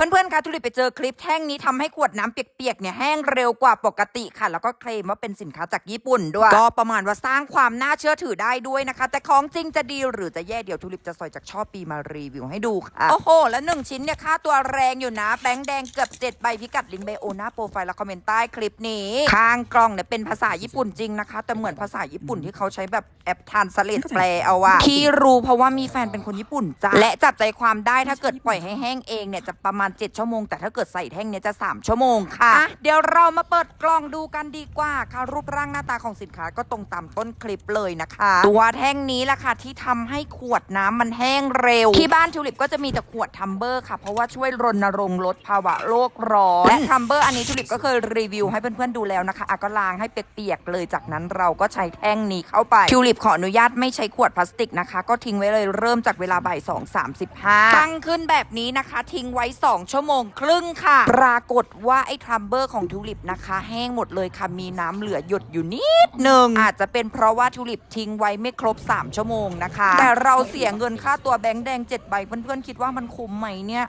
เพื่อนๆคะทุลิปไปเจอคลิปแท่งนี้ทำให้ขวดน้ำเปียกๆเนี่ยแห้งเร็วกว่าปกติค่ะ แล้วก็เคลมว่าเป็นสินค้าจากญี่ปุ่นด้วย ก็ประมาณว่าสร้างความน่าเชื่อถือได้ด้วยนะคะ แต่ของจริงจะดีหรือจะแย่เดี๋ยวทุลิปจะสอยจากชอบปีมารีวิวให้ดูค่ะ โอ้โห แล้วหนึ่งชิ้นเนี่ยค่าตัวแรงอยู่นะ แบงค์แดงเกือบ7ใบพิกัดลิงก์ไบโอหน้าโปรไฟล์และคอมเมนต์ใต้คลิปนี้ข้างกล้องเนี่ยเป็นภาษาญี่ปุ่นจริงนะคะ แต่เหมือนภาษาญี่ปุ่นที่เขาใช้แบบแอปทานสเลตแปลเอาว่าที่รู้เพราะว่ามีแฟนเป็นคนญี่ปุ่นจ้ะและจับใจความได้ถ้าเกิดปล่อยให้แห้งเองเนี่ยจะประมาณ7 ชั่วโมง แต่ถ้าเกิดใส่แท่งเนี่ยจะ 3 ชั่วโมงค่ะอะเดี๋ยวเรามาเปิดกล่องดูกันดีกว่าค่ะ รูปร่างหน้าตาของสินค้าก็ตรงตามต้นคลิปเลยนะคะ ตัวแท่งนี้แหละค่ะที่ทำให้ขวดน้ำมันแห้งเร็ว ที่บ้านทิวลิปก็จะมีแต่ขวดทัมเบอร์ค่ะ เพราะว่าช่วยรณรงค์ลดภาวะโลกร้อน และทัมเบอร์อันนี้ทิวลิปก็เคยรีวิวให้เพื่อนๆดูแล้วนะคะอะก็ล้างให้เปียกๆเลยจากนั้นเราก็ใช้แท่งนี้เข้าไปทิวลิปขออนุญาตไม่ใช้ขวดพลาสติกนะคะ ก็ทิ้งไว้เลยเริ่มจากเวลาบ่ายสองสามสิบห้าตั้งขึ้นแบบนี้นะคะ ทิ้งไว้2 ชั่วโมงครึ่งค่ะ ปรากฏว่าไอ้ทรัมเบอร์ของทิวลิปนะคะ แห้งหมดเลยค่ะ มีน้ำเหลือหยดอยู่นิดหนึ่งอาจจะเป็นเพราะว่าทิวลิปทิ้งไว้ไม่ครบ 3 ชั่วโมงนะคะ แต่เราเสียเงินค่าตัวแบงค์แดง 7 ใบเพื่อนๆคิดว่ามันคุ้มไหมเนี่ย